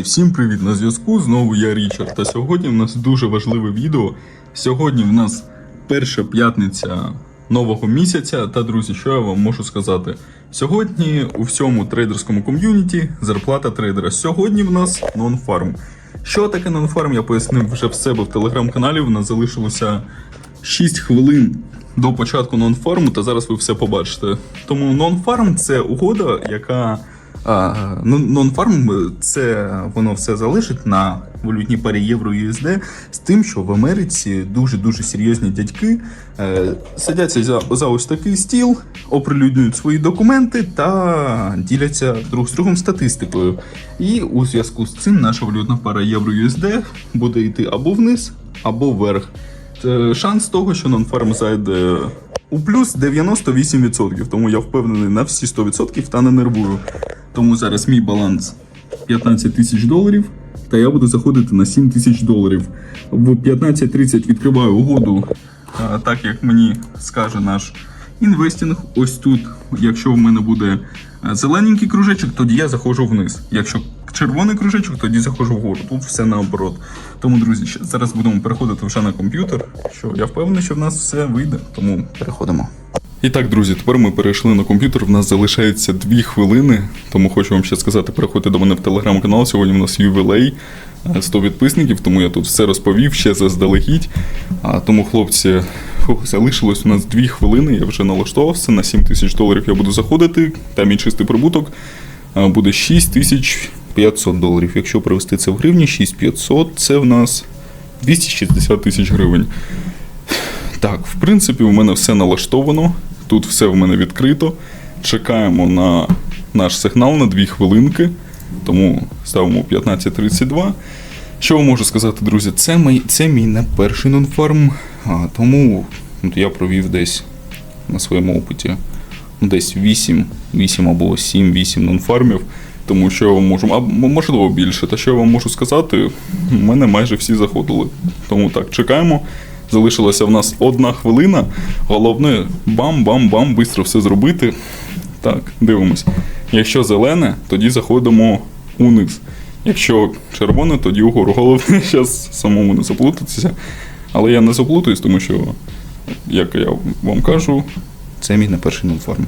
Друзі, всім привіт на зв'язку. Знову я Річард. Та сьогодні в нас дуже важливе відео. Сьогодні в нас перша п'ятниця нового місяця. Та друзі, що я вам можу сказати? Сьогодні у всьому трейдерському ком'юніті зарплата трейдера. Сьогодні в нас нон-фарм. Що таке нон-фарм, я пояснив вже в себе в телеграм-каналі. В нас залишилося 6 хвилин до початку нон-фарму, та зараз ви все побачите. Тому нон-фарм це угода, яка. Ну, це воно все залежить на валютній парі євро USD з тим, що в Америці дуже дуже серйозні дядьки е, садяться за, за ось такий стіл, оприлюднюють свої документи та діляться друг з другом статистикою. І у зв'язку з цим наша валютна пара євро USD буде йти або вниз, або вверх. Е, Шанс того, що нон-фарм зайде у плюс 98%, тому я впевнений на всі 100% та не нервую. Тому зараз мій баланс 15 тисяч доларів, та я буду заходити на 7 тисяч доларів. В 15.30 відкриваю угоду, так як мені скаже наш інвестінг. Ось тут, якщо в мене буде зелененький кружечок, тоді я заходжу вниз. Якщо червоний кружечок, тоді заходжу вгору. Тут все наоборот. Тому, друзі, зараз будемо переходити вже на комп'ютер. Що я впевнений, що в нас все вийде. Тому переходимо. І так, друзі, тепер ми перейшли на комп'ютер. В нас залишається дві хвилини, тому хочу вам ще сказати, переходьте до мене в телеграм-канал. Сьогодні в нас ювілей е, 100 підписників, тому я тут все розповів ще заздалегідь. А, тому, хлопці, залишилось у нас дві хвилини. Я вже налаштувався. На 7 тисяч доларів я буду заходити. Там мій чистий прибуток буде 6500 доларів. Якщо привести це в гривні, 6500 це в нас 260 тисяч гривень. Так, в принципі, у мене все налаштовано. Тут все в мене відкрито. Чекаємо на наш сигнал на 2 хвилинки. Тому ставимо 15.32. Що вам можу сказати, друзі? Це мій, це мій не перший нонфарм. А, тому я провів десь на своєму опиті десь 8, 8 або 7, 8 нонфармів. Тому що я вам можу, а можливо більше. Та що я вам можу сказати, мене майже всі заходили. Тому так, чекаємо. Залишилася в нас одна хвилина. Головне бам-бам-бам, швидко все зробити. Так, дивимось. Якщо зелене, тоді заходимо униз. Якщо червоне, тоді угору. Головне зараз самому не заплутатися. Але я не заплутаюсь, тому що, як я вам кажу, це мій не перший нонформ.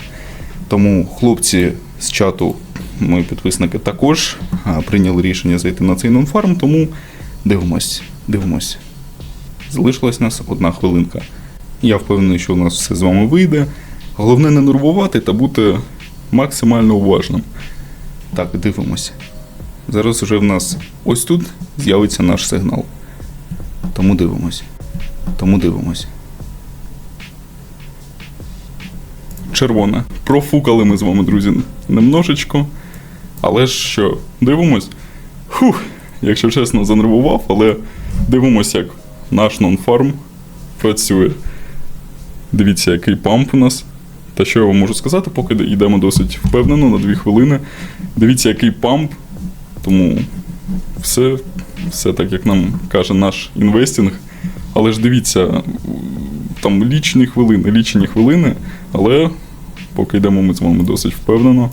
Тому хлопці з чату, мої підписники, також прийняли рішення зайти на цей нонфарм, тому дивимось, дивимось. Залишилась нас одна хвилинка. Я впевнений, що у нас все з вами вийде. Головне не нервувати та бути максимально уважним. Так, дивимося. Зараз вже в нас ось тут з'явиться наш сигнал. Тому дивимось. Тому дивимось. Червоне. Профукали ми з вами, друзі, немножечко. Але ж що, дивимось? Фух, якщо чесно, занервував, але дивимося, як наш нонфарм працює. Дивіться, який памп у нас. Та що я вам можу сказати, поки йдемо досить впевнено на дві хвилини. Дивіться, який памп. Тому все, все так, як нам каже наш інвестинг. Але ж дивіться, там лічені хвилини, лічені хвилини, але поки йдемо ми з вами досить впевнено.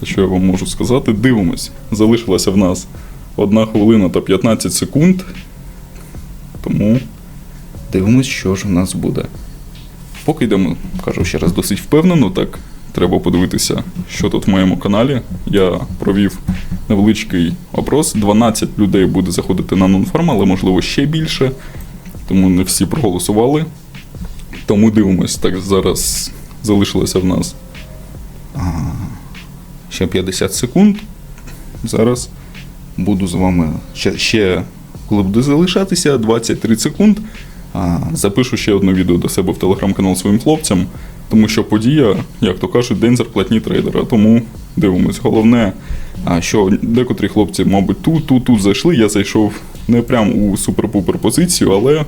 Та що я вам можу сказати? Дивимось. Залишилася в нас 1 хвилина та 15 секунд. Тому дивимось, що ж в нас буде. Поки йдемо, кажу ще раз, досить впевнено, так треба подивитися, що тут в моєму каналі. Я провів невеличкий опрос. 12 людей буде заходити на нонфарм, але можливо ще більше. Тому не всі проголосували. Тому дивимось. Так, зараз залишилося в нас а, ще 50 секунд. Зараз буду з вами ще, ще коли буде залишатися 20-30 секунд. Запишу ще одне відео до себе в телеграм-канал своїм хлопцям, тому що подія, як то кажуть, день зарплатні трейдера. Тому дивимось. Головне, що декотрі хлопці, мабуть, тут, тут, тут зайшли. Я зайшов не прям у супер-пупер позицію, але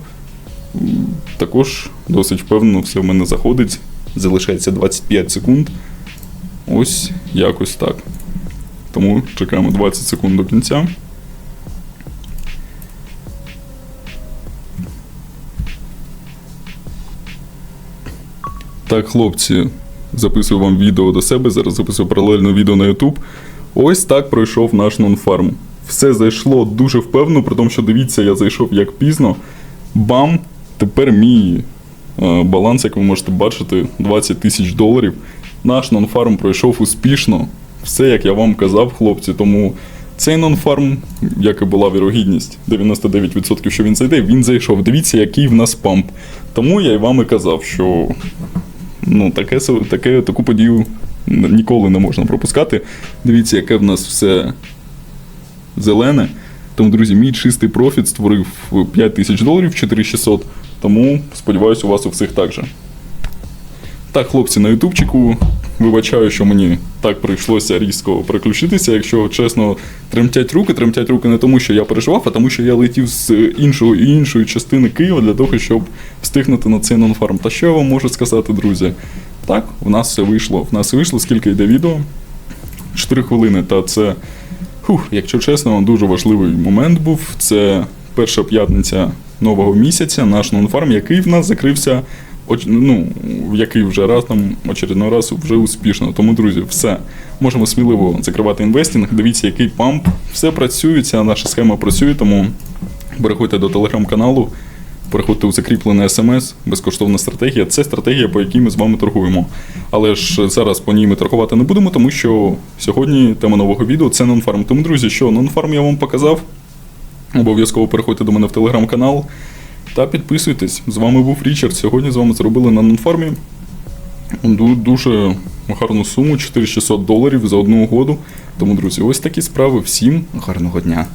також досить впевнено все в мене заходить. Залишається 25 секунд. Ось якось так. Тому чекаємо 20 секунд до кінця. Так, хлопці, записую вам відео до себе. Зараз записую паралельно відео на YouTube. Ось так пройшов наш нонфарм. все зайшло дуже впевнено, при тому, що дивіться, я зайшов як пізно. Бам! Тепер мій е, баланс, як ви можете бачити, 20 тисяч доларів. Наш нонфарм пройшов успішно. Все, як я вам казав, хлопці. Тому цей нонфарм, як і була вірогідність, 99% що він зайде, він зайшов. Дивіться, який в нас памп. Тому я й вам і казав, що ну, таке, таке, таку подію ніколи не можна пропускати. Дивіться, яке в нас все зелене. Тому, друзі, мій чистий профіт створив 5 тисяч доларів 4600. Тому сподіваюся, у вас у всіх так же. Так, хлопці, на ютубчику. Вибачаю, що мені так прийшлося різко переключитися. Якщо чесно, тремтять руки, тремтять руки не тому, що я переживав, а тому, що я летів з іншого і іншої частини Києва для того, щоб встигнути на цей нонфарм. Та що я вам можу сказати, друзі? Так, в нас все вийшло. В нас вийшло, скільки йде відео? 4 хвилини. Та це, фух, якщо чесно, дуже важливий момент був. Це перша п'ятниця нового місяця, наш нонфарм, який в нас закрився. Оч- Ну, який вже раз там очередний раз вже успішно. Тому, друзі, все. Можемо сміливо закривати інвестинг. Дивіться, який памп. Все працює, ця наша схема працює, тому переходьте до телеграм-каналу, переходьте у закріплене смс, безкоштовна стратегія. Це стратегія, по якій ми з вами торгуємо. Але ж зараз по ній ми торгувати не будемо, тому що сьогодні тема нового відео це нонфарм. Тому, друзі, що нонфарм я вам показав. Обов'язково переходьте до мене в телеграм-канал та підписуйтесь. З вами був Річард. Сьогодні з вами зробили на нонфармі дуже гарну суму 4600 доларів за одну угоду. Тому, друзі, ось такі справи. Всім гарного дня.